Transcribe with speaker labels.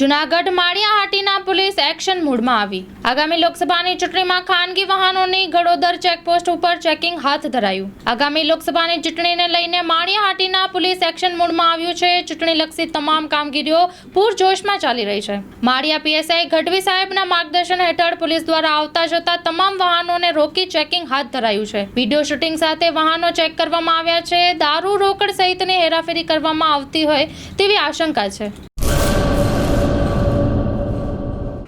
Speaker 1: Junagadh Maliya Hatina police action મૂડમાં આવી. આગામી લોકસભાની ચૂંટણીમાં ખાનગી વાહનોની ગડોદર ચેકપોસ્ટ ઉપર ચેકિંગ હાથ ધરાયું. આગામી લોકસભાની ચૂંટણીને લઈને માળિયાહાટીના પોલીસ એક્શન મૂડમાં આવ્યું છે. ચૂંટણીલક્ષી તમામ કામગીરીઓ પૂરજોશમાં ચાલી રહી છે. માળિયા પીએસઆઈ ગઢવી સાહેબના માર્ગદર્શન હેઠળ પોલીસ દ્વારા આવતા જતા તમામ વાહનોને રોકી ચેકિંગ હાથ ધરાયું છે. વીડિયો શૂટિંગ સાથે વાહનો ચેક કરવામાં આવ્યા છે. દારૂ રોકડ સહિતની હેરાફેરી કરવામાં આવતી હોય તેવી આશંકા છે.